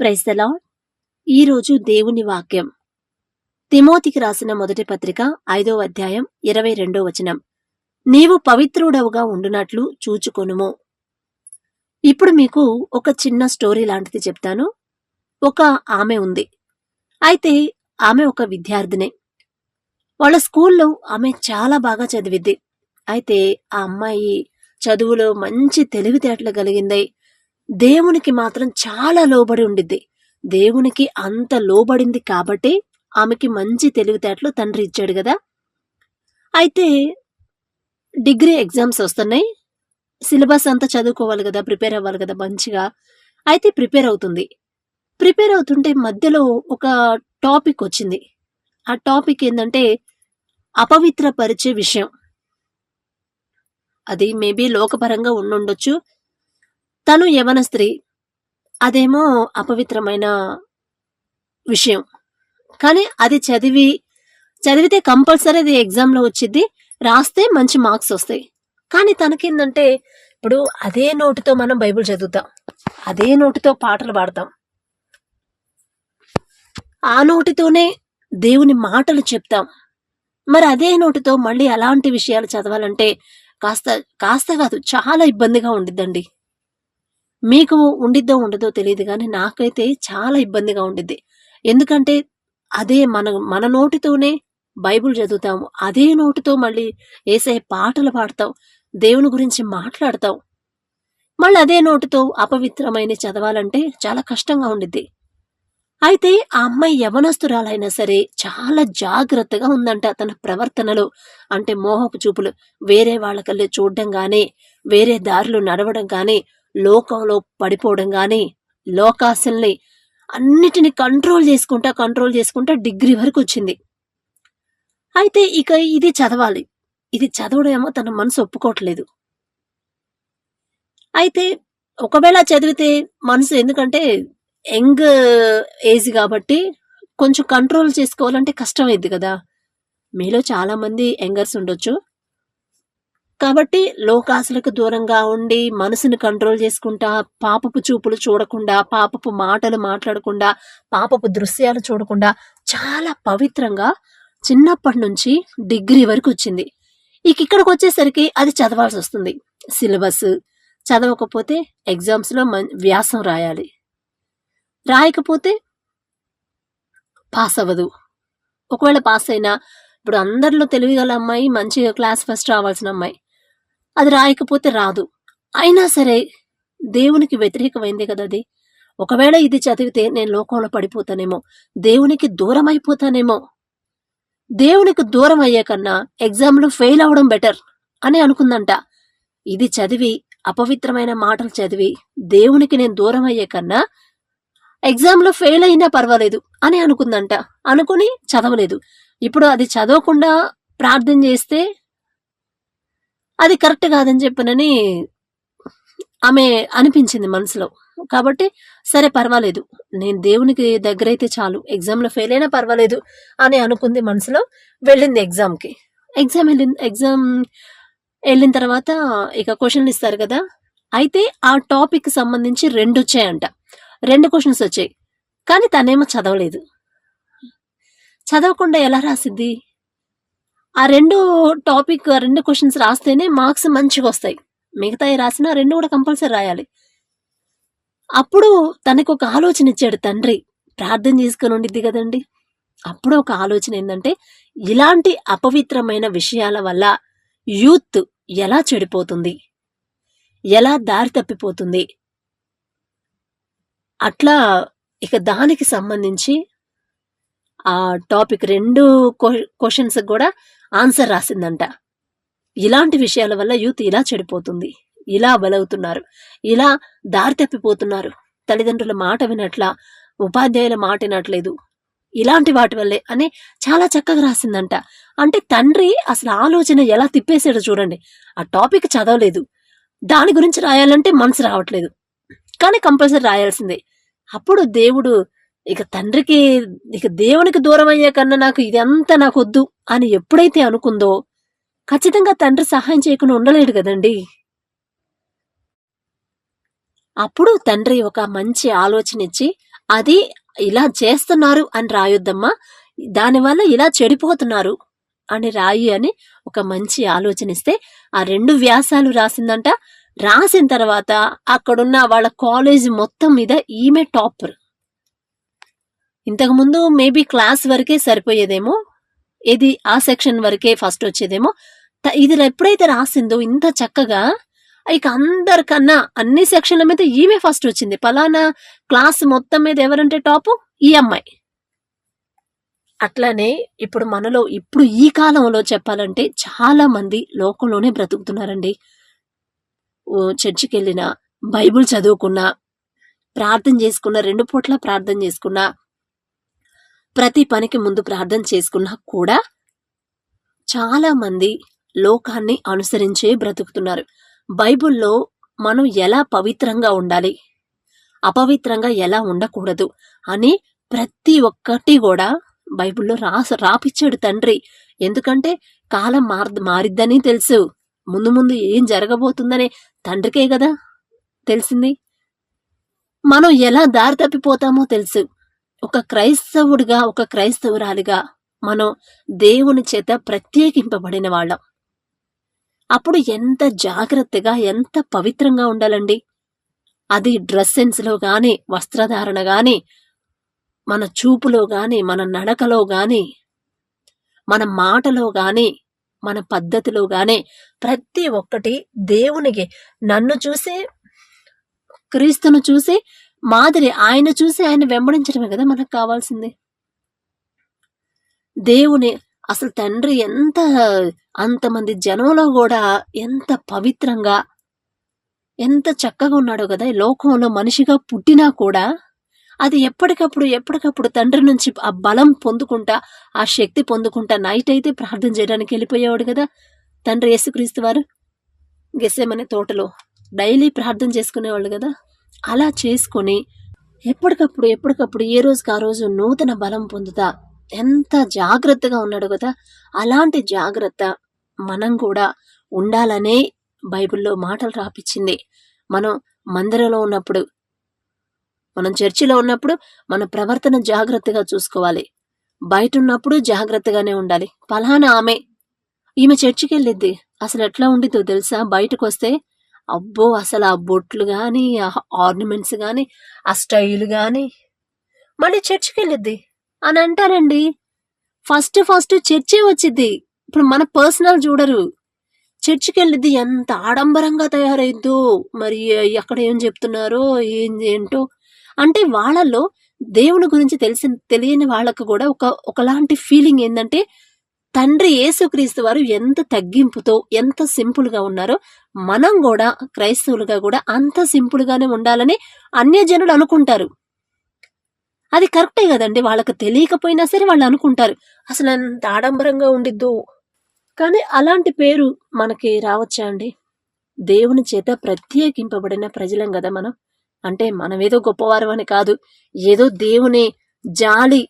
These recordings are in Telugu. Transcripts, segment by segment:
ప్రైస్తలా ఈరోజు దేవుని వాక్యం. తిమోతికి రాసిన మొదటి పత్రిక ఐదో అధ్యాయం ఇరవై రెండో వచనం. నీవు పవిత్రుడవుగా ఉండునట్లు చూచుకొనుము. ఇప్పుడు మీకు ఒక చిన్న స్టోరీ లాంటిది చెప్తాను. ఒక ఆమె ఉంది. అయితే ఆమె ఒక విద్యార్థినే. వాళ్ళ స్కూల్లో ఆమె చాలా బాగా చదివిద్ది. అయితే ఆ అమ్మాయి చదువులో మంచి తెలివితేటలు కలిగింది దేవునికి మాత్రం చాలా లోబడి ఉండిద్ది. దేవునికి అంత లోబడింది కాబట్టి ఆమెకి మంచి తెలివితేటలు తండ్రి ఇచ్చాడు కదా. అయితే డిగ్రీ ఎగ్జామ్స్ వస్తున్నాయి. సిలబస్ అంతా చదువుకోవాలి కదా ప్రిపేర్ అవ్వాలి కదా మంచిగా. అయితే ప్రిపేర్ అవుతుంది. ప్రిపేర్ అవుతుంటే మధ్యలో ఒక టాపిక్ వచ్చింది. ఆ టాపిక్ ఏంటంటే అపవిత్రపరిచే విషయం. అది మేబీ లోకపరంగా ఉండుండొచ్చు తను యవన స్త్రీ. అదేమో అపవిత్రమైన విషయం. కానీ అది చదివి చదివితే కంపల్సరీ అది ఎగ్జామ్లో వచ్చింది రాస్తే మంచి మార్క్స్ వస్తాయి. కానీ తనకేందంటే ఇప్పుడు అదే నోటితో మనం బైబిల్ చదువుతాం. అదే నోటితో పాటలు పాడతాం. ఆ నోటితోనే దేవుని మాటలు చెప్తాం. మరి అదే నోటితో మళ్ళీ అలాంటి విషయాలు చదవాలంటే కాస్త కాస్త కాదు చాలా ఇబ్బందిగా ఉండిద్దండి. మీకు ఉండిద్దో ఉండదో తెలియదు కానీ నాకైతే చాలా ఇబ్బందిగా ఉండిద్ది. ఎందుకంటే అదే మన మన నోటితోనే బైబుల్ చదువుతాము అదే నోటితో మళ్ళీ వేసే పాటలు పాడతాం. దేవుని గురించి మాట్లాడతాం. మళ్ళీ అదే నోటితో అపవిత్రమైన చదవాలంటే చాలా కష్టంగా ఉండిద్ది. అయితే ఆ అమ్మాయి యవనస్తురాలైనా సరే చాలా జాగ్రత్తగా ఉందంట తన ప్రవర్తనలో. అంటే మోహపు చూపులు వేరే వాళ్ళకల్లే చూడడం గానీ వేరే దారిలో నడవడం గానీ లోకంలో పడిపోవడం కానీ లోకాశల్ని అన్నిటిని కంట్రోల్ చేసుకుంటా కంట్రోల్ చేసుకుంటా డిగ్రీ వరకు వచ్చింది. అయితే ఇక ఇది చదవాలి. ఇది చదవడమేమో తన మనసు ఒప్పుకోవట్లేదు. అయితే ఒకవేళ చదివితే మనసు ఎందుకంటే యంగ్ ఏజ్ కాబట్టి కొంచెం కంట్రోల్ చేసుకోవాలంటే కష్టమైంది కదా. మీలో చాలామంది యంగర్స్ ఉండొచ్చు. కాబట్టి లోకాసులకు దూరంగా ఉండి మనసుని కంట్రోల్ చేసుకుంటా పాపపు చూపులు చూడకుండా పాపపు మాటలు మాట్లాడకుండా పాపపు దృశ్యాలు చూడకుండా చాలా పవిత్రంగా చిన్నప్పటి నుంచి డిగ్రీ వరకు వచ్చింది. ఇక ఇక్కడికి వచ్చేసరికి అది చదవాల్సి వస్తుంది. సిలబస్ చదవకపోతే ఎగ్జామ్స్లో మం వ్యాసం రాయాలి. రాయకపోతే పాస్ అవ్వదు. ఒకవేళ పాస్ అయినా ఇప్పుడు అందరిలో తెలివిగల అమ్మాయి మంచిగా క్లాస్ ఫస్ట్ రావాల్సిన అమ్మాయి. అది రాయకపోతే రాదు. అయినా సరే దేవునికి వ్యతిరేకమైంది కదా అది. ఒకవేళ ఇది చదివితే నేను లోకంలో పడిపోతానేమో. దేవునికి దూరం అయిపోతానేమో దేవునికి దూరం అయ్యే కన్నా ఎగ్జామ్లో ఫెయిల్ అవ్వడం బెటర్ అని అనుకుందంట. ఇది చదివి అపవిత్రమైన మాటలు చదివి దేవునికి నేను దూరం అయ్యే కన్నా ఎగ్జామ్లో ఫెయిల్ అయినా పర్వాలేదు అని అనుకుందంట. అనుకుని చదవలేదు. ఇప్పుడు అది చదవకుండా ప్రార్థన చేస్తే అది కరెక్ట్ కాదని చెప్పనని ఆమె అనిపించింది మనసులో. కాబట్టి సరే పర్వాలేదు. నేను దేవునికి దగ్గరైతే చాలు. ఎగ్జామ్లో ఫెయిల్ అయినా పర్వాలేదు అని అనుకుంది మనసులో వెళ్ళింది ఎగ్జామ్కి ఎగ్జామ్ వెళ్ళింది ఎగ్జామ్ వెళ్ళిన తర్వాత ఇక క్వశ్చన్లు ఇస్తారు కదా. అయితే ఆ టాపిక్ సంబంధించి రెండు వచ్చాయంట. రెండు క్వశ్చన్స్ వచ్చాయి. కానీ తనేమో చదవలేదు. చదవకుండా ఎలా రాసిద్ది? ఆ రెండు టాపిక్ రెండు క్వశ్చన్స్ రాస్తేనే మార్క్స్ మంచిగా వస్తాయి. మిగతాయి రాసినా రెండు కూడా కంపల్సరీ రాయాలి. అప్పుడు తనకు ఒక ఆలోచన ఇచ్చాడు తండ్రి. ప్రార్థన చేసుకుని ఉండిద్ది కదండి. అప్పుడు ఒక ఆలోచన ఏంటంటే ఇలాంటి అపవిత్రమైన విషయాల వల్ల యూత్ ఎలా చెడిపోతుంది? ఎలా దారి తప్పిపోతుంది? అట్లా ఇక దానికి సంబంధించి ఆ టాపిక్ రెండు క్వశ్చన్స్ కూడా ఆన్సర్ రాసిందంట. ఇలాంటి విషయాల వల్ల యూత్ ఇలా చెడిపోతుంది. ఇలా బలవుతున్నారు. ఇలా దారి తప్పిపోతున్నారు. తల్లిదండ్రుల మాట వినట్లా ఉపాధ్యాయుల మాట వినట్లేదు. ఇలాంటి వాటి వల్లే అని చాలా చక్కగా రాసిందంట. అంటే తండ్రి అసలు ఆలోచన ఎలా తిప్పేసాడో చూడండి. ఆ టాపిక్ చదవలేదు. దాని గురించి రాయాలంటే మనసు రావట్లేదు. కానీ కంపల్సరీ రాయాల్సిందే. అప్పుడు దేవుడు ఇక తండ్రికి ఇక దేవునికి దూరం అయ్యే కన్నా నాకు ఇదంతా నాకు వద్దు అని ఎప్పుడైతే అనుకుందో ఖచ్చితంగా తండ్రి సహాయం చేయకుండా ఉండలేడు కదండి. అప్పుడు తండ్రి ఒక మంచి ఆలోచన ఇచ్చి అది ఇలా చేస్తున్నారు అని రాయొద్దమ్మా దానివల్ల ఇలా చెడిపోతున్నారు అని రాయి అని ఒక మంచి ఆలోచన ఇస్తే ఆ రెండు వ్యాసాలు రాసిందంట. రాసిన తర్వాత అక్కడున్న వాళ్ళ కాలేజ్ మొత్తం మీద ఈమె టాపర్. ఇంతకు ముందు మేబీ క్లాస్ వరకే సరిపోయేదేమో ఇది ఆ సెక్షన్ వరకే ఫస్ట్ వచ్చేదేమో. ఇది ఎప్పుడైతే రాసిందో ఇంత చక్కగా ఇక అందరికన్నా అన్ని సెక్షన్ల మీద ఈమె ఫస్ట్ వచ్చింది. పలానా క్లాస్ మొత్తం మీద ఎవరంటే టాప్? ఈ అమ్మాయి. అట్లానే ఇప్పుడు మనలో ఇప్పుడు ఈ కాలంలో చెప్పాలంటే చాలా మంది లోకంలోనే బ్రతుకుతున్నారండి. ఓ చర్చికి వెళ్ళినా బైబుల్ చదువుకున్నా ప్రార్థన చేసుకున్నా రెండు పూట్ల ప్రార్థన చేసుకున్నా ప్రతి పనికి ముందు ప్రార్థన చేసుకున్నా కూడా చాలామంది లోకాన్ని అనుసరించే బ్రతుకుతున్నారు. బైబిల్లో మనం ఎలా పవిత్రంగా ఉండాలి అపవిత్రంగా ఎలా ఉండకూడదు అని ప్రతి ఒక్కటి కూడా బైబిల్లో రాస రాపిచ్చాడు తండ్రి. ఎందుకంటే కాలం మార్ మారిద్దని తెలుసు. ముందు ముందు ఏం జరగబోతుందనే తండ్రికే కదా తెలిసింది. మనం ఎలా దారి తప్పిపోతామో తెలుసు. ఒక క్రైస్తవుడిగా ఒక క్రైస్తవురాలిగా మనం దేవుని చేత ప్రత్యేకింపబడిన వాళ్ళం. అప్పుడు ఎంత జాగ్రత్తగా ఎంత పవిత్రంగా ఉండాలండి? అది డ్రెస్ సెన్స్లో కానీ వస్త్రధారణ కానీ మన చూపులో కానీ మన నడకలో కానీ మన మాటలో కానీ మన పద్ధతిలో కానీ ప్రతి ఒక్కటి దేవునికి నన్ను చూసి క్రీస్తును చూసి మాదిరి ఆయన చూసి ఆయన వెంబడించడమే కదా మనకు కావాల్సింది. దేవుని అసలు తండ్రి ఎంత అంతమంది జనంలో కూడా ఎంత పవిత్రంగా ఎంత చక్కగా ఉన్నాడో కదా ఈ లోకంలో మనిషిగా పుట్టినా కూడా అది ఎప్పటికప్పుడు ఎప్పటికప్పుడు తండ్రి నుంచి ఆ బలం పొందుకుంటా ఆ శక్తి పొందుకుంటా నైట్ అయితే ప్రార్థన చేయడానికి వెళ్ళిపోయేవాడు కదా తండ్రి యేసుక్రీస్తు వారు. గెస్సేమనే తోటలో డైలీ ప్రార్థన చేసుకునేవాళ్ళు కదా. అలా చేసుకొని ఎప్పటికప్పుడు ఎప్పటికప్పుడు ఏ రోజుకి ఆ రోజు నూతన బలం పొందుతా? ఎంత జాగ్రత్తగా ఉన్నాడు కదా? అలాంటి జాగ్రత్త మనం కూడా ఉండాలనే బైబిల్లో మాటలు రాపిచ్చింది. మనం మందిరంలో ఉన్నప్పుడు మనం చర్చిలో ఉన్నప్పుడు మన ప్రవర్తన జాగ్రత్తగా చూసుకోవాలి. బయట ఉన్నప్పుడు జాగ్రత్తగానే ఉండాలి. పలానా ఆమె ఈమె చర్చికి వెళ్ళిద్ది అసలు ఎట్లా ఉండిద్దో తెలుసా? బయటకు వస్తే అబ్బో అసలు ఆ బొట్లు కానీ ఆ ఆర్నమెంట్స్ కానీ ఆ స్టైల్ కానీ మళ్ళీ చర్చికి వెళ్ళిద్ది. అని అంటారండి. ఫస్ట్ ఫస్ట్ చర్చి వచ్చిద్ది. ఇప్పుడు మన పర్సనల్ చూడరు. చర్చికి వెళ్ళిద్ది ఎంత ఆడంబరంగా తయారైద్దో. మరి ఎక్కడ ఏం చెప్తున్నారో ఏం ఏంటో. అంటే వాళ్ళల్లో దేవుని గురించి తెలిసి తెలియని వాళ్ళకు కూడా ఒక ఒకలాంటి ఫీలింగ్ ఏంటంటే తండ్రి యేసుక్రీస్తు వారు ఎంత తగ్గింపుతో ఎంత సింపుల్గా ఉన్నారో మనం కూడా క్రైస్తవులుగా కూడా అంత సింపుల్గానే ఉండాలని అన్యజనులు అనుకుంటారు. అది కరెక్టే కదండి వాళ్ళకి తెలియకపోయినా సరే వాళ్ళు అనుకుంటారు అసలు ఎంత ఆడంబరంగా ఉండిద్దో. కానీ అలాంటి పేరు మనకి రావచ్చా అండి? దేవుని చేత ప్రత్యేకింపబడిన ప్రజలం కదా మనం. అంటే మనమేదో గొప్పవారం గొప్పవారు అని కాదు ఏదో దేవుని జాలి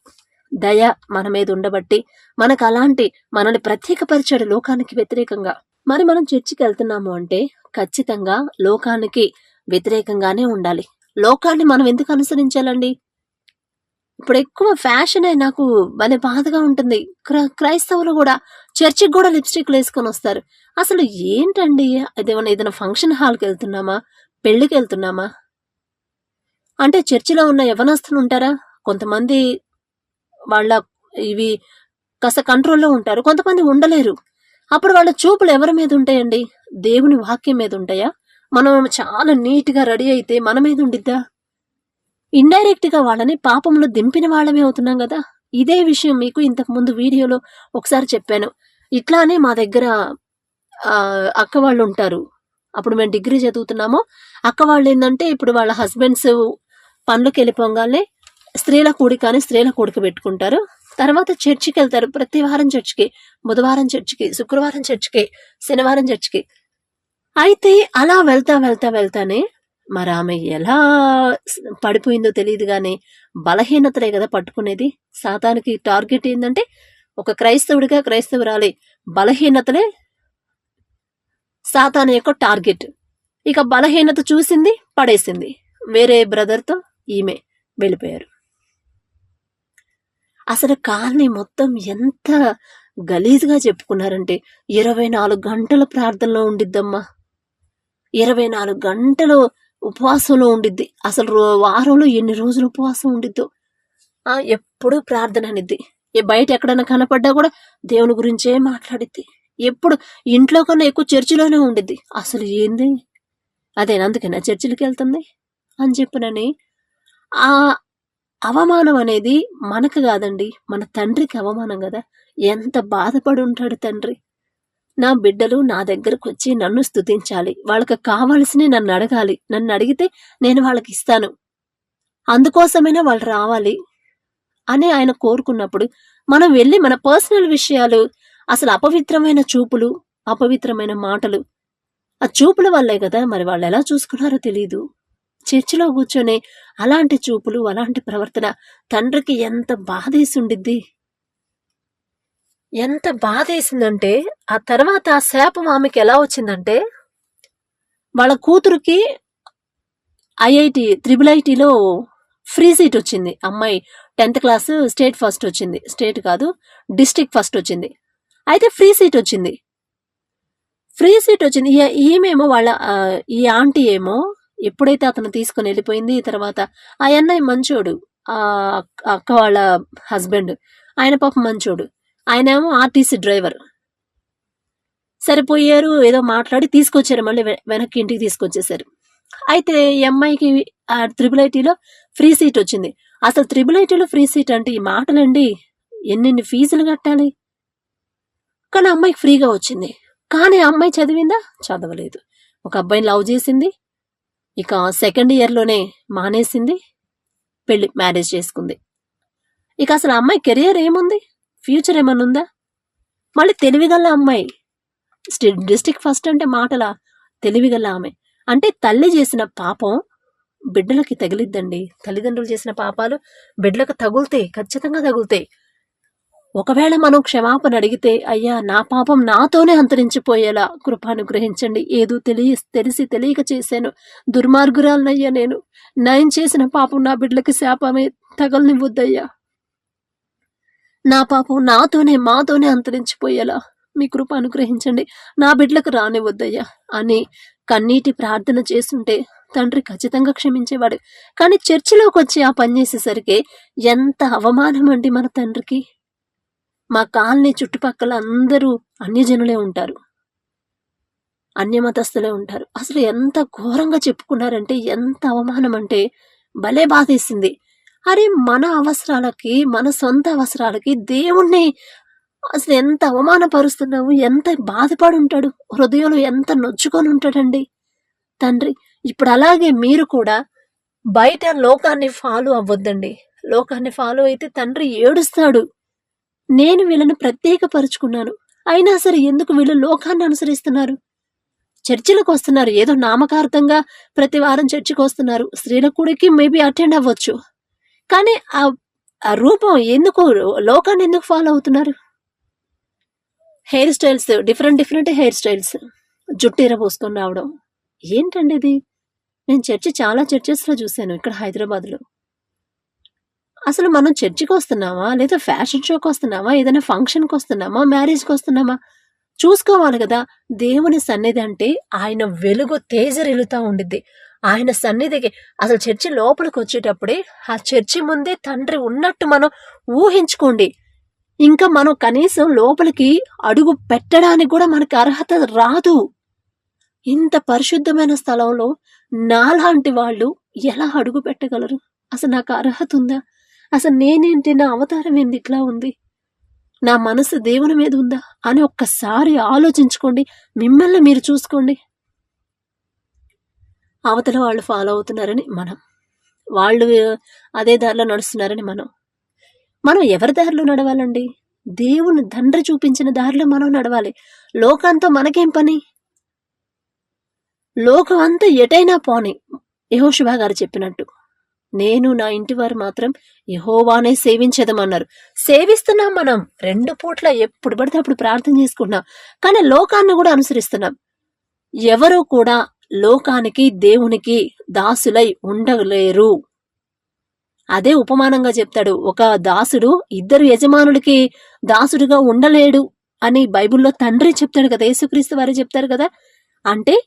దయ మన మీద ఉండబట్టి మనకు అలాంటి మనల్ని ప్రత్యేకపరిచాడు లోకానికి వ్యతిరేకంగా. మరి మనం చర్చికి వెళ్తున్నాము అంటే ఖచ్చితంగా లోకానికి వ్యతిరేకంగానే ఉండాలి. లోకాన్ని మనం ఎందుకు అనుసరించాలండి? ఇప్పుడు ఎక్కువ ఫ్యాషన్ నాకు భలే బాధగా ఉంటుంది. క్రైస్తవులు కూడా చర్చికి కూడా లిప్స్టిక్ వేసుకొని వస్తారు. అసలు ఏంటండి? అదేమన్నా ఏదైనా ఫంక్షన్ హాల్కి వెళ్తున్నామా? పెళ్ళికి వెళ్తున్నామా? అంటే చర్చిలో ఉన్న యవనస్తులు ఉంటారా? కొంతమంది వాళ్ళ ఇవి కాస్త కంట్రోల్లో ఉంటారు. కొంతమంది ఉండలేరు. అప్పుడు వాళ్ళ చూపులు ఎవరి మీద ఉంటాయండి? దేవుని వాక్యం మీద ఉంటాయా? మనం చాలా నీట్గా రెడీ అయితే మన మీద ఉండిద్దా? ఇండైరెక్ట్గా వాళ్ళని పాపంలో దింపిన వాళ్ళమే అవుతున్నాం కదా? ఇదే విషయం మీకు ఇంతకు ముందు వీడియోలో ఒకసారి చెప్పాను. ఇట్లానే మా దగ్గర అక్క వాళ్ళు ఉంటారు. అప్పుడు మేము డిగ్రీ చదువుతున్నాము. అక్క వాళ్ళు ఏంటంటే ఇప్పుడు వాళ్ళ హస్బెండ్స్ పనులకు వెళ్ళిపోగానే స్త్రీల కూడిక అని స్త్రీల కూడిక పెట్టుకుంటారు. తర్వాత చర్చికి వెళ్తారు. ప్రతి వారం చర్చికి బుధవారం చర్చికి శుక్రవారం చర్చికి శనివారం చర్చికి. అయితే అలా వెళ్తా వెళ్తా వెళ్తానే మరి ఆమె ఎలా పడిపోయిందో తెలియదు కానీ బలహీనతలే కదా పట్టుకునేది. సాతానికి టార్గెట్ ఏంటంటే ఒక క్రైస్తవుడిగా క్రైస్తవురాలి బలహీనతలే సాతాను యొక్క టార్గెట్. ఇక బలహీనత చూసింది పడేసింది. వేరే బ్రదర్తో ఈమె వెళ్ళిపోయారు. అసలు కాలనీ మొత్తం ఎంత గలీజ్గా చెప్పుకున్నారంటే ఇరవై నాలుగు గంటల ప్రార్థనలో ఉండిద్దమ్మా. ఇరవై నాలుగు గంటలు ఉపవాసంలో ఉండిద్ది. అసలు రో- వారంలో ఎన్ని రోజులు ఉపవాసం ఉండిద్దో. ఎప్పుడు ప్రార్థన అనిద్ది. బయట ఎక్కడైనా కనపడ్డా కూడా దేవుని గురించే మాట్లాడిద్ది. ఎప్పుడు ఇంట్లో కన్నా ఎక్కువ చర్చిలోనే ఉండిద్ది. అసలు ఏంది? అదేనా అందుకని చర్చిలకి వెళ్తుంది అని చెప్పినని అవమానం అనేది మనకు కాదండి. మన తండ్రికి అవమానం కదా. ఎంత బాధపడి ఉంటాడు తండ్రి. నా బిడ్డలు నా దగ్గరకు వచ్చి నన్ను స్తుతించాలి. వాళ్ళకి కావాల్సినవి నన్ను అడగాలి. నన్ను అడిగితే నేను వాళ్ళకి ఇస్తాను. అందుకోసమైనా వాళ్ళు రావాలి అని ఆయన కోరుకున్నప్పుడు మనం వెళ్ళి మన పర్సనల్ విషయాలు అసలు అపవిత్రమైన చూపులు అపవిత్రమైన మాటలు ఆ చూపుల వల్లే కదా మరి వాళ్ళు ఎలా చూసుకున్నారో తెలియదు చర్చిలో కూర్చొని అలాంటి చూపులు అలాంటి ప్రవర్తన తండ్రికి ఎంత బాధేసిండిద్ది? ఎంత బాధేసిందంటే ఆ తర్వాత ఆ శాపం ఆమెకి ఎలా వచ్చిందంటే వాళ్ళ కూతురుకి ఐఐటి త్రిబుల్ ఐటీలో ఫ్రీ సీట్ వచ్చింది. అమ్మాయి టెన్త్ క్లాస్ స్టేట్ ఫస్ట్ వచ్చింది. స్టేట్ కాదు డిస్టిక్ ఫస్ట్ వచ్చింది. అయితే ఫ్రీ సీట్ వచ్చింది. ఫ్రీ సీట్ వచ్చింది. ఈమెమో వాళ్ళ ఈ ఆంటీ ఏమో ఎప్పుడైతే అతను తీసుకుని వెళ్ళిపోయింది తర్వాత ఆ అన్నయ్య మంచోడు ఆ అక్క- అక్క వాళ్ళ హస్బెండ్ ఆయన పాప మంచోడు. ఆయన ఏమో ఆర్టీసీ డ్రైవర్. సరిపోయారు ఏదో మాట్లాడి తీసుకొచ్చారు మళ్ళీ వె- వెనక్కి ఇంటికి తీసుకొచ్చేసారు. అయితే ఈ అమ్మాయికి ఆ త్రిబుల్ ఐటీలో ఫ్రీ సీట్ వచ్చింది. అసలు త్రిబుల్ ఐటీలో ఫ్రీ సీట్ అంటే ఈ మాటలండి. ఎన్నెన్ని ఫీజులు కట్టాలి? కానీ అమ్మాయికి ఫ్రీగా వచ్చింది. కానీ ఆ అమ్మాయి చదివిందా? చదవలేదు. ఒక అబ్బాయిని లవ్ చేసింది. ఇక సెకండ్ ఇయర్లోనే మానేసింది పెళ్ళి మ్యారేజ్ చేసుకుంది. ఇక అసలు ఆ అమ్మాయి కెరియర్ ఏముంది? ఫ్యూచర్ ఏమన్నా ఉందా? మళ్ళీ తెలివిగల అమ్మాయి. డిస్టిక్ ఫస్ట్ అంటే మాటల తెలివిగల ఆమె. అంటే తల్లి చేసిన పాపం బిడ్డలకి తగిలిద్దండి. తల్లిదండ్రులు చేసిన పాపాలు బిడ్డలకు తగులుతాయి ఖచ్చితంగా తగులుతాయి. ఒకవేళ మనం క్షమాపణ అడిగితే అయ్యా నా పాపం నాతోనే అంతరించిపోయేలా కృపానుగ్రహించండి. ఏదో తెలియ తెలిసి తెలియక చేశాను. దుర్మార్గురాలనయ్యా నేను. నేను చేసిన పాపం నా బిడ్డలకి శాపమే తగలనివ్వద్దయ్యా. నా పాపం నాతోనే మాతోనే అంతరించిపోయేలా మీ కృప అనుగ్రహించండి నా బిడ్డలకు రానివ్వద్దయ్యా. అని కన్నీటి ప్రార్థన చేస్తుంటే తండ్రి ఖచ్చితంగా క్షమించేవాడు. కానీ చర్చిలోకి వచ్చి ఆ పని చేసేసరికి ఎంత అవమానం అండి మన తండ్రికి. మా కాలనీ చుట్టుపక్కల అందరూ అన్యజనులే ఉంటారు. అన్యమతస్థులే ఉంటారు. అసలు ఎంత ఘోరంగా చెప్పుకున్నారంటే ఎంత అవమానం అంటే భలే బాధేసింది. అరే మన అవసరాలకి మన సొంత అవసరాలకి దేవుణ్ణి అసలు ఎంత అవమానపరుస్తున్నావు? ఎంత బాధపడి ఉంటాడు హృదయంలో ఎంత నొచ్చుకొని ఉంటాడండి తండ్రి ఇప్పుడు అలాగే మీరు కూడా బయట లోకాన్ని ఫాలో అవ్వద్దండి. లోకాన్ని ఫాలో అయితే తండ్రి ఏడుస్తాడు. నేను వీళ్ళను ప్రత్యేకపరుచుకున్నాను. అయినా సరే ఎందుకు వీళ్ళు లోకాన్ని అనుసరిస్తున్నారు? చర్చిలకు వస్తున్నారు. ఏదో నామకార్థంగా ప్రతి వారం చర్చికి వస్తున్నారు. స్త్రీల కూడికి మేబీ అటెండ్ అవ్వచ్చు. కానీ ఆ ఆ రూపం ఎందుకు లోకాన్ని ఎందుకు ఫాలో అవుతున్నారు? Hair styles different different hair styles జుట్టు ఎరబోసుకొని రావడం. ఏంటండి ఇది? నేను చర్చి చాలా చర్చెస్లో చూశాను ఇక్కడ హైదరాబాద్లో. అసలు మనం చర్చికి వస్తున్నామా లేదా ఫ్యాషన్ షోకి వస్తున్నామా ఏదైనా ఫంక్షన్కి వస్తున్నామా మ్యారేజ్కి వస్తున్నామా చూసుకోవాలి కదా. దేవుని సన్నిధి అంటే ఆయన వెలుగు తేజరిలుతా ఉండిద్ది. ఆయన సన్నిధికి అసలు చర్చి లోపలికి వచ్చేటప్పుడే ఆ చర్చి ముందే తండ్రి ఉన్నట్టు మనం ఊహించుకోండి. ఇంకా మనం కనీసం లోపలికి అడుగు పెట్టడానికి కూడా మనకి అర్హత రాదు. ఇంత పరిశుద్ధమైన స్థలంలో నాలాంటి వాళ్ళు ఎలా అడుగు పెట్టగలరు? అసలు నాకు అర్హత ఉందా? అసలు నేనేంటి? నా అవతారం ఏంది? ఇట్లా ఉంది. నా మనసు దేవుని మీద ఉందా? అని ఒక్కసారి ఆలోచించుకోండి. మిమ్మల్ని మీరు చూసుకోండి. అవతల వాళ్ళు ఫాలో అవుతున్నారని మనం. వాళ్ళు అదే దారిలో నడుస్తున్నారని మనం. మనం ఎవరి దారిలో నడవాలండి? దేవుని తండ్రి చూపించిన దారిలో మనం నడవాలి. లోకంతో మనకేం పని? లోకం అంతా ఎటైనా పోని. యహోశివా గారు చెప్పినట్టు. నేను నా ఇంటి వారు మాత్రం యహోవానే సేవించదమన్నారు. సేవిస్తున్నాం మనం. రెండు పూట్ల ఎప్పుడు పడితే అప్పుడు ప్రార్థన చేసుకుంటున్నాం. కానీ లోకాన్ని కూడా అనుసరిస్తున్నాం. ఎవరూ కూడా లోకానికి దేవునికి దాసులై ఉండలేరు. అదే ఉపమానంగా చెప్తాడు. ఒక దాసుడు ఇద్దరు యజమానులకి దాసుడుగా ఉండలేడు అని బైబిల్లో తండ్రి చెప్తాడు కదా యేసుక్రీస్తు వారు చెప్తారు కదా. అంటే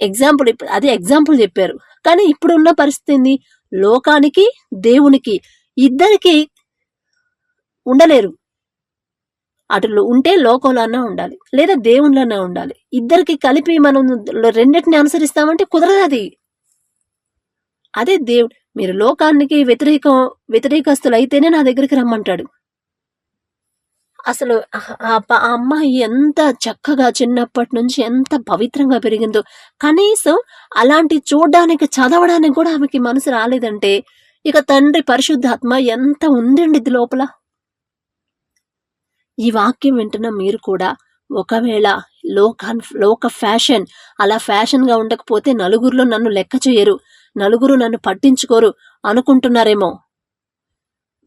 ఎగ్జాంపుల్ అదే ఎగ్జాంపుల్ చెప్పారు. కానీ ఇప్పుడున్న పరిస్థితి లోకానికి దేవునికి ఇద్దరికి ఉండలేరు. అటు ఉంటే లోకంలోనే ఉండాలి లేదా దేవుళ్ళనే ఉండాలి. ఇద్దరికి కలిపి మనం రెండింటిని అనుసరిస్తామంటే కుదరదు అది. అదే దేవుడు మీరు లోకానికి వ్యతిరేకం వ్యతిరేకస్తులు అయితేనే నా దగ్గరికి రమ్మంటాడు. అసలు ఆ- ఆ అమ్మాయి ఎంత చక్కగా చిన్నప్పటి నుంచి ఎంత పవిత్రంగా పెరిగిందో. కనీసం అలాంటి చూడడానికి చదవడానికి కూడా ఆమెకి మనసు రాలేదంటే ఇక తండ్రి పరిశుద్ధాత్మ ఎంత ఉందండి ఇది లోపల? ఈ వాక్యం వింటున్న మీరు కూడా ఒకవేళ లోకాన్ లోక ఫ్యాషన్ అలా ఫ్యాషన్గా ఉండకపోతే నలుగురిలో నన్ను లెక్క చేయరు నలుగురు నన్ను పట్టించుకోరు అనుకుంటున్నారేమో.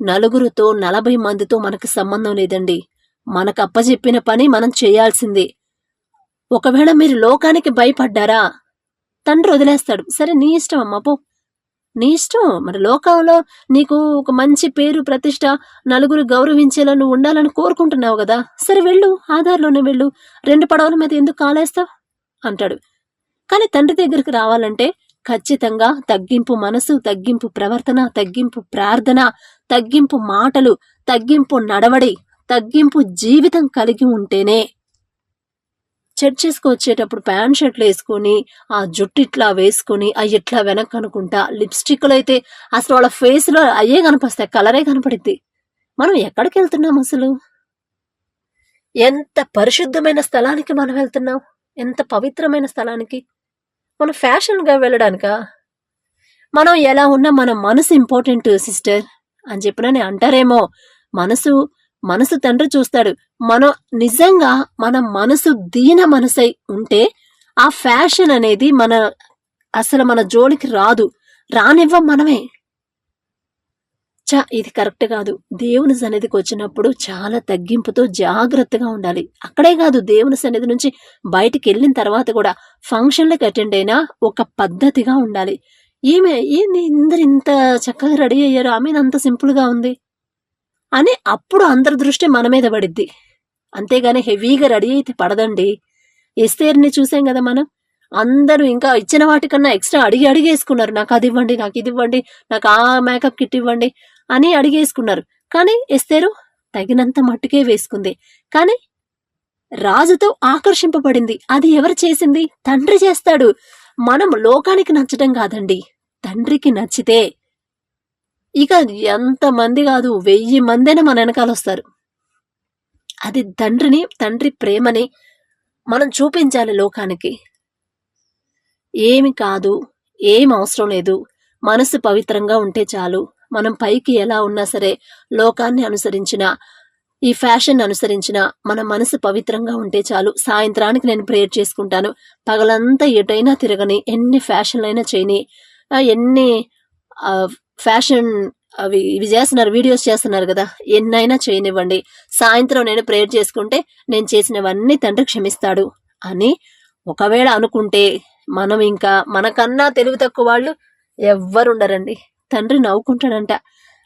నలుగురితో నలభై మందితో మనకు సంబంధం లేదండి. మనకు అప్పజెప్పిన పని మనం చేయాల్సిందే. ఒకవేళ మీరు లోకానికి భయపడ్డారా? తండ్రి వదిలేస్తాడు. సరే నీ ఇష్టం అమ్మా పో. నీ ఇష్టం? మరి లోకంలో నీకు ఒక మంచి పేరు ప్రతిష్ట నలుగురు గౌరవించేలా నువ్వు ఉండాలని కోరుకుంటున్నావు కదా. సరే వెళ్ళు. ఆధార్లోనే వెళ్ళు. రెండు పడవల మీద ఎందుకు కాలేస్తావు? అంటాడు. కానీ తండ్రి దగ్గరికి రావాలంటే ఖచ్చితంగా తగ్గింపు మనసు తగ్గింపు ప్రవర్తన తగ్గింపు ప్రార్థన తగ్గింపు మాటలు తగ్గింపు నడవడి తగ్గింపు జీవితం కలిగి ఉంటేనే. చర్చెస్కి వచ్చేటప్పుడు ప్యాంట్ షర్ట్లు వేసుకొని ఆ జుట్టు ఇట్లా వేసుకొని అవి ఇట్లా వెనక్కి అనుకుంటా లిప్స్టిక్లు అయితే అసలు వాళ్ళ ఫేస్లో అయ్యే కనిపిస్తాయి కలరే కనపడిద్ది. మనం ఎక్కడికి వెళ్తున్నాం అసలు? ఎంత పరిశుద్ధమైన స్థలానికి మనం వెళ్తున్నాం? ఎంత పవిత్రమైన స్థలానికి? మనం ఫ్యాషన్గా వెళ్ళడానికా? మనం ఎలా ఉన్నా మన మనసు ఇంపార్టెంట్ సిస్టర్. అని చెప్పినని అంటారేమో. మనసు మనసు తండ్రి చూస్తాడు. మనం నిజంగా మన మనసు దీన మనసై ఉంటే ఆ ఫ్యాషన్ అనేది మన అసలు మన జోలికి రాదు. రానివ్వం మనమే. చా ఇది కరెక్ట్ కాదు. దేవుని సన్నిధికి వచ్చినప్పుడు చాలా తగ్గింపుతో జాగ్రత్తగా ఉండాలి. అక్కడే కాదు దేవుని సన్నిధి నుంచి బయటికి వెళ్ళిన తర్వాత కూడా ఫంక్షన్లకు అటెండ్ అయినా ఒక పద్ధతిగా ఉండాలి. ఈమె ఏంది ఇందరు ఇంత చక్కగా రెడీ అయ్యారు? ఆమె అంత సింపుల్గా ఉంది అని అప్పుడు అందరి దృష్టి మన మీద పడిద్ది. అంతేగాని హెవీగా రెడీ అయితే పడదండి. ఎస్తేర్ని చూసాం కదా మనం? అందరూ ఇంకా ఇచ్చిన వాటికన్నా ఎక్స్ట్రా అడిగి అడిగేసుకున్నారు. నాకు అది ఇవ్వండి నాకు ఇది ఇవ్వండి నాకు ఆ మేకప్ కిట్ ఇవ్వండి అని అడిగేసుకున్నారు. కానీ ఎస్తేరు తగినంత మట్టుకే వేసుకుంది. కానీ రాజుతో ఆకర్షింపబడింది. అది ఎవరు చేసింది? తండ్రి చేస్తాడు. మనం లోకానికి నచ్చడం కాదండి. తండ్రికి నచ్చితే ఇక ఎంతమంది కాదు వెయ్యి మందైనా మన వెనకాల వస్తారు. అది తండ్రిని తండ్రి ప్రేమని మనం చూపించాలి లోకానికి. ఏమి కాదు ఏం అవసరం లేదు. మనసు పవిత్రంగా ఉంటే చాలు. మనం పైకి ఎలా ఉన్నా సరే లోకాన్ని అనుసరించిన ఈ ఫ్యాషన్ అనుసరించిన మన మనసు పవిత్రంగా ఉంటే చాలు. సాయంత్రానికి నేను ప్రేయర్ చేసుకుంటాను. పగలంతా ఎటైనా తిరగని ఎన్ని ఫ్యాషన్లైనా చేయని ఎన్ని ఫ్యాషన్ అవి ఇవి చేస్తున్నారు వీడియోస్ చేస్తున్నారు కదా ఎన్నైనా చేయనివ్వండి. సాయంత్రం నేను ప్రేయర్ చేసుకుంటే నేను చేసినవన్నీ తండ్రి క్షమిస్తాడు అని ఒకవేళ అనుకుంటే మనం ఇంకా మనకన్నా తెలివి తక్కువ వాళ్ళు ఎవ్వరుండరండి. తండ్రి నవ్వుకుంటాడంట.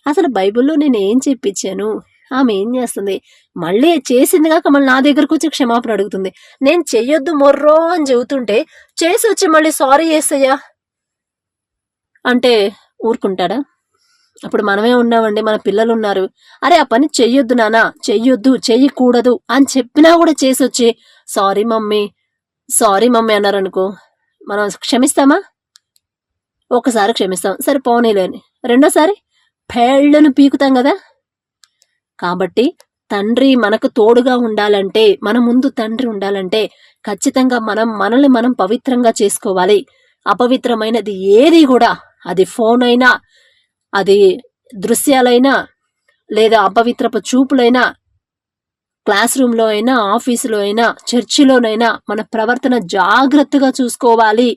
అసలు బైబిల్లో నేను ఏం చెప్పించాను? ఆమె ఏం చేస్తుంది? మళ్ళీ చేసింది కాక మళ్ళీ నా దగ్గరకు వచ్చి క్షమాపణ అడుగుతుంది. నేను చెయ్యొద్దు మొర్రో అని చెబుతుంటే చేసి వచ్చి మళ్ళీ సారీ చేస్తయ్యా అంటే ఊరుకుంటాడా? అప్పుడు మనమే ఉన్నామండి మన పిల్లలు ఉన్నారు అరే ఆ పని చెయ్యొద్దు నానా చెయ్యొద్దు చెయ్యకూడదు అని చెప్పినా కూడా చేసి వచ్చి సారీ మమ్మీ సారీ మమ్మీ అన్నారనుకో మనం క్షమిస్తామా? ఒకసారి క్షమిస్తాం. సరే పోనీలేని రెండోసారి పేళ్ళను పీకుతాం కదా? కాబట్టి తండ్రి మనకు తోడుగా ఉండాలంటే మన ముందు తండ్రి ఉండాలంటే ఖచ్చితంగా మనం మనల్ని మనం పవిత్రంగా చేసుకోవాలి. అపవిత్రమైనది ఏది కూడా అది ఫోన్ అయినా అది దృశ్యాలైనా లేదా అపవిత్రపు చూపులైనా క్లాస్ రూమ్లో అయినా ఆఫీసులో అయినా చర్చిలోనైనా మన ప్రవర్తన జాగ్రత్తగా చూసుకోవాలి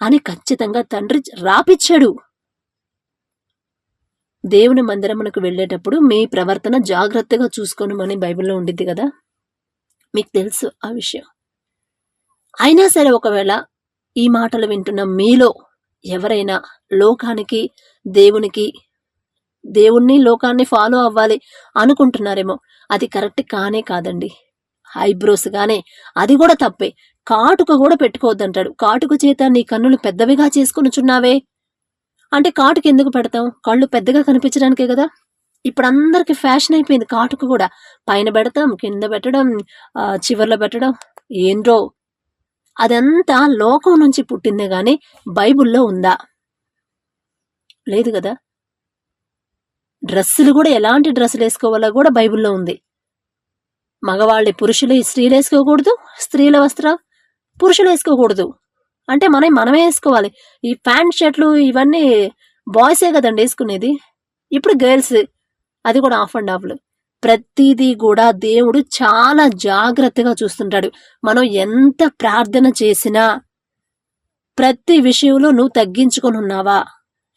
అని ఖచ్చితంగా తండ్రి రాపిచ్చాడు. దేవుని మందిరమునకు వెళ్ళేటప్పుడు మీ ప్రవర్తన జాగ్రత్తగా చూసుకోనమని బైబిల్లో ఉండిద్ది కదా? మీకు తెలుసు ఆ విషయం. అయినా సరే ఒకవేళ ఈ మాటలు వింటున్న మీలో ఎవరైనా లోకానికి దేవునికి దేవుణ్ణి లోకాన్ని ఫాలో అవ్వాలి అనుకుంటున్నారేమో అది కరెక్ట్ కానే కాదండి. ఐబ్రోస్ గానే అది కూడా తప్పే. కాటుక కూడా పెట్టుకోవద్దంటాడు. కాటుక చేత నీ కన్నులు పెద్దవిగా చేసుకునిచున్నావే? అంటే కాటుకి ఎందుకు పెడతాం కళ్ళు పెద్దగా కనిపించడానికే కదా. ఇప్పుడు అందరికి ఫ్యాషన్ అయిపోయింది కాటుకు కూడా. పైన పెడతాం కింద పెట్టడం చివర్లో పెట్టడం ఏంటో అదంతా లోకం నుంచి పుట్టిందే కానీ బైబిల్లో ఉందా? లేదు కదా. డ్రెస్సులు కూడా ఎలాంటి డ్రెస్సులు వేసుకోవాలో కూడా బైబిల్లో ఉంది. మగవాళ్ళి పురుషులు స్త్రీలు వేసుకోకూడదు స్త్రీల వస్త్రం పురుషులు వేసుకోకూడదు. అంటే మనం మనమే వేసుకోవాలి. ఈ ప్యాంట్ షర్ట్లు ఇవన్నీ బాయ్సే కదండి వేసుకునేది. ఇప్పుడు గర్ల్స్ అది కూడా ఆఫ్ అండ్ ఆఫ్లు. ప్రతిదీ కూడా దేవుడు చాలా జాగ్రత్తగా చూస్తుంటాడు. మనం ఎంత ప్రార్థన చేసినా ప్రతి విషయంలో నువ్వు తగ్గించుకొని ఉన్నావా?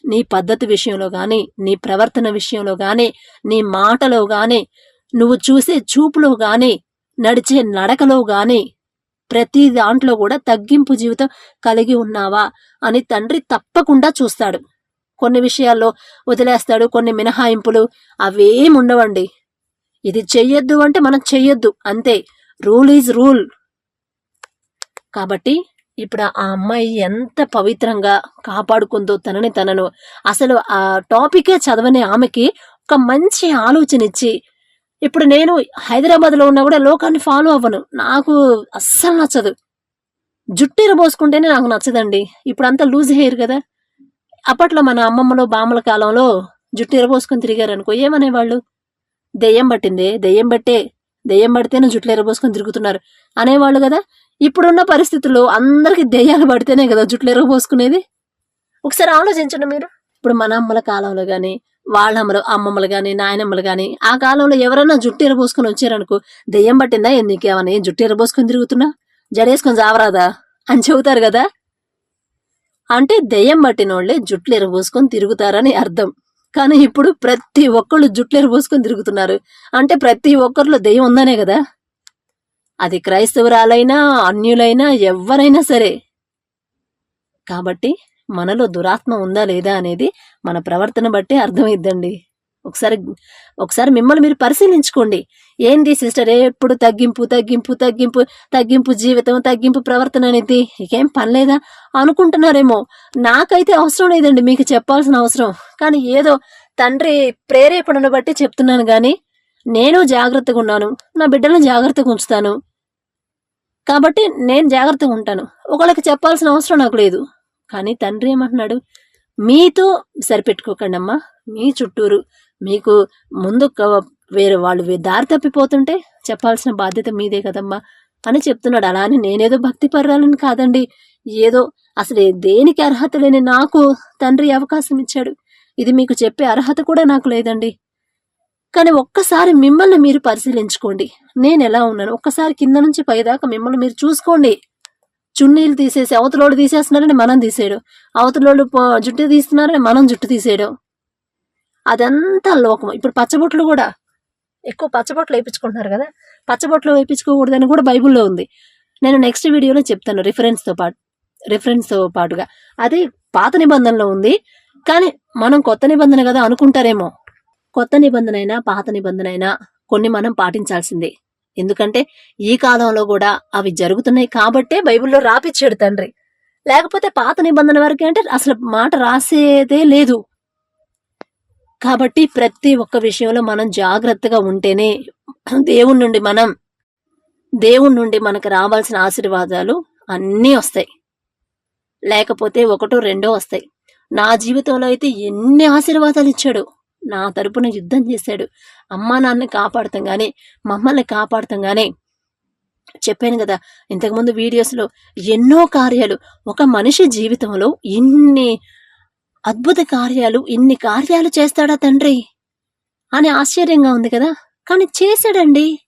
నీ పద్ధతి విషయంలో కానీ నీ ప్రవర్తన విషయంలో కానీ నీ మాటలో కానీ నువ్వు చూసే చూపులో కానీ నడిచే నడకలో కానీ ప్రతి దాంట్లో కూడా తగ్గింపు జీవితం కలిగి ఉన్నావా అని తండ్రి తప్పకుండా చూస్తాడు. కొన్ని విషయాల్లో వదిలేస్తాడు కొన్ని మినహాయింపులు అవేం ఉండవండి. ఇది చెయ్యొద్దు అంటే మనం చెయ్యొద్దు అంతే. Rule is rule. కాబట్టి ఇప్పుడు ఆ అమ్మాయి ఎంత పవిత్రంగా కాపాడుకుందో తనని తనను. అసలు ఆ టాపికే చదవని ఆమెకి ఒక మంచి ఆలోచన ఇచ్చి ఇప్పుడు నేను హైదరాబాద్లో ఉన్నా కూడా లోకాన్ని ఫాలో అవ్వను. నాకు అస్సలు నచ్చదు. జుట్టు పోసుకుంటేనే నాకు నచ్చదండి. ఇప్పుడు అంతా లూజ్ హెయిర్ కదా. అప్పట్లో మన అమ్మమ్మలో బామ్మల కాలంలో జుట్టు ఇరబోసుకొని తిరిగారు అనుకో ఏమనేవాళ్ళు? దెయ్యం పట్టిందే దెయ్యం పట్టే దెయ్యం పడితేనే జుట్లు ఎరబోసుకొని తిరుగుతున్నారు అనేవాళ్ళు కదా. ఇప్పుడున్న పరిస్థితుల్లో అందరికి దెయ్యాలు పడితేనే కదా జుట్లు ఎరగబోసుకునేది ఒకసారి ఆలోచించండి మీరు. ఇప్పుడు మన అమ్మల కాలంలో కానీ వాళ్ళమ్మలు అమ్మమ్మలు కానీ నాయనమ్మలు కానీ ఆ కాలంలో ఎవరైనా జుట్టు ఎరబోసుకొని వచ్చారనుకో దెయ్యం పట్టిందా? నీకేమని జుట్టు ఎరబోసుకొని తిరుగుతున్నా? జడేసుకొని జావరాదా? అని చెబుతారు కదా. అంటే దెయ్యం పట్టిన వాళ్ళే జుట్లు ఎరబోసుకొని తిరుగుతారని అర్థం. కానీ ఇప్పుడు ప్రతి ఒక్కళ్ళు జుట్లు ఎరబోసుకొని తిరుగుతున్నారు. అంటే ప్రతి ఒక్కరిలో దెయ్యం ఉందనే కదా. అది క్రైస్తవురాలైనా అన్యులైనా ఎవరైనా సరే. కాబట్టి మనలో దురాత్మ ఉందా లేదా అనేది మన ప్రవర్తన బట్టి అర్థమైద్దండి. ఒకసారి ఒకసారి మిమ్మల్ని మీరు పరిశీలించుకోండి. ఏంది సిస్టర్ ఎప్పుడు తగ్గింపు తగ్గింపు తగ్గింపు తగ్గింపు జీవితం తగ్గింపు ప్రవర్తన అనేది? ఇకేం పనిలేదా అనుకుంటున్నారేమో. నాకైతే అవసరం లేదండి మీకు చెప్పాల్సిన అవసరం. కానీ ఏదో తండ్రి ప్రేరేపణను బట్టి చెప్తున్నాను కానీ నేను జాగ్రత్తగా ఉన్నాను. నా బిడ్డలను జాగ్రత్తగా ఉంచుతాను. కాబట్టి నేను జాగ్రత్తగా ఉంటాను. ఒకళ్ళకి చెప్పాల్సిన అవసరం నాకు లేదు. కానీ తండ్రి ఏమంటున్నాడు? మీతో సరిపెట్టుకోకండి అమ్మా మీ చుట్టూరు మీకు ముందు వేరే వాళ్ళు దారి తప్పిపోతుంటే చెప్పాల్సిన బాధ్యత మీదే కదమ్మా అని చెప్తున్నాడు. అలా అని నేనేదో భక్తి పర్రాలని కాదండి. ఏదో అసలు దేనికి అర్హత లేని నాకు తండ్రి అవకాశం ఇచ్చాడు. ఇది మీకు చెప్పే అర్హత కూడా నాకు లేదండి. కానీ ఒక్కసారి మిమ్మల్ని మీరు పరిశీలించుకోండి. నేను ఎలా ఉన్నాను? ఒక్కసారి కింద నుంచి పైదాకా మిమ్మల్ని మీరు చూసుకోండి. చున్నీలు తీసేసి అవతలోడు తీసేస్తున్నారని మనం తీసేయడం. అవతలోడు జుట్టు తీస్తున్నారని మనం జుట్టు తీసేయడం. అదంతా లోకం. ఇప్పుడు పచ్చబొట్లు కూడా ఎక్కువ పచ్చబొట్లు వేయించుకుంటున్నారు కదా? పచ్చబొట్లు వేయించుకోకూడదని కూడా బైబిల్లో ఉంది. నేను నెక్స్ట్ వీడియోలో చెప్తాను రిఫరెన్స్తో పాటు. రిఫరెన్స్తో పాటుగా. అది పాత నిబంధనలో ఉంది. కానీ మనం కొత్త నిబంధన కదా అనుకుంటారేమో. కొత్త నిబంధన అయినా పాత నిబంధన అయినా కొన్ని మనం పాటించాల్సిందే. ఎందుకంటే ఈ కాలంలో కూడా అవి జరుగుతున్నాయి కాబట్టే బైబిల్లో రాపిచ్చాడు తండ్రి. లేకపోతే పాత నిబంధన వరకే అంటే అసలు మాట రాసేదే లేదు. కాబట్టి ప్రతి ఒక్క విషయంలో మనం జాగ్రత్తగా ఉంటేనే దేవుడి నుండి మనం దేవుడి నుండి మనకు రావాల్సిన ఆశీర్వాదాలు అన్నీ వస్తాయి. లేకపోతే ఒకటో రెండో వస్తాయి. నా జీవితంలో అయితే ఎన్ని ఆశీర్వాదాలు ఇచ్చాడు? నా తరపున యుద్ధం చేశాడు. అమ్మా నాన్నని కాపాడతాం మమ్మల్ని కాపాడతాం కానీ చెప్పాను కదా. ఇంతకుముందు వీడియోస్లో ఎన్నో కార్యాలు ఒక మనిషి జీవితంలో ఇన్ని అద్భుత కార్యాలు ఇన్ని కార్యాలు చేస్తాడా తండ్రి? అని ఆశ్చర్యంగా ఉంది కదా. కానీ చేశాడండి.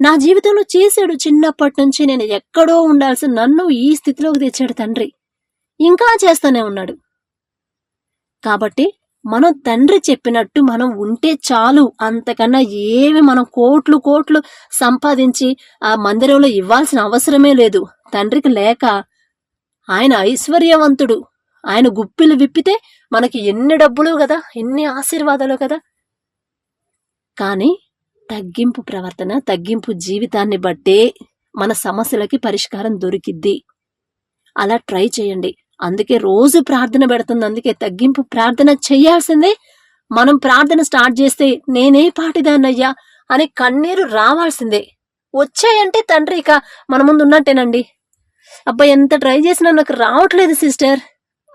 నా జీవితంలో చేశాడు. చిన్నప్పటి నుంచి నేను ఎక్కడో ఉండాల్సిన నన్ను ఈ స్థితిలోకి తెచ్చాడు తండ్రి. ఇంకా చేస్తూనే ఉన్నాడు. కాబట్టి మనం తండ్రి చెప్పినట్టు మనం ఉంటే చాలు. అంతకన్నా ఏమి మనం కోట్లు కోట్లు సంపాదించి ఆ మందిరంలో ఇవ్వాల్సిన అవసరమే లేదు. తండ్రికి లేక ఆయన ఐశ్వర్యవంతుడు. ఆయన గుప్పిలు విప్పితే మనకి ఎన్ని డబ్బులు కదా ఎన్ని ఆశీర్వాదాలు కదా. కానీ తగ్గింపు ప్రవర్తన తగ్గింపు జీవితాన్ని బట్టే మన సమస్యలకి పరిష్కారం దొరికిద్ది. అలా ట్రై చేయండి. అందుకే రోజు ప్రార్థన పెడుతుంది. అందుకే తగ్గింపు ప్రార్థన చేయాల్సిందే. మనం ప్రార్థన స్టార్ట్ చేస్తే నేనే పాటిదాన్నయ్యా అని కన్నీరు రావాల్సిందే. వచ్చాయంటే తండ్రి ఇక మన ముందు ఉన్నట్టేనండి. అబ్బా ఎంత ట్రై చేసినా నాకు రావట్లేదు సిస్టర్.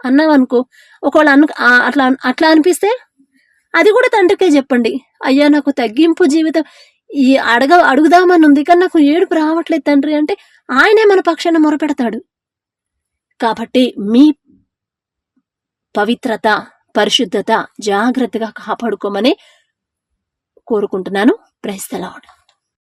అన్నావనుకో ఒకవేళ అను అట్లా అట్లా అనిపిస్తే అది కూడా తండ్రికే చెప్పండి. అయ్యా నాకు తగ్గింపు జీవితం ఈ అడగ అడుగుదామని ఉంది కానీ నాకు ఏడుపు రావట్లేదు తండ్రి అంటే ఆయనే మన పక్షాన మొరపెడతాడు. కాబట్టి మీ పవిత్రత పరిశుద్ధత జాగ్రత్తగా కాపాడుకోమని కోరుకుంటున్నాను. ప్రైస్తలాడు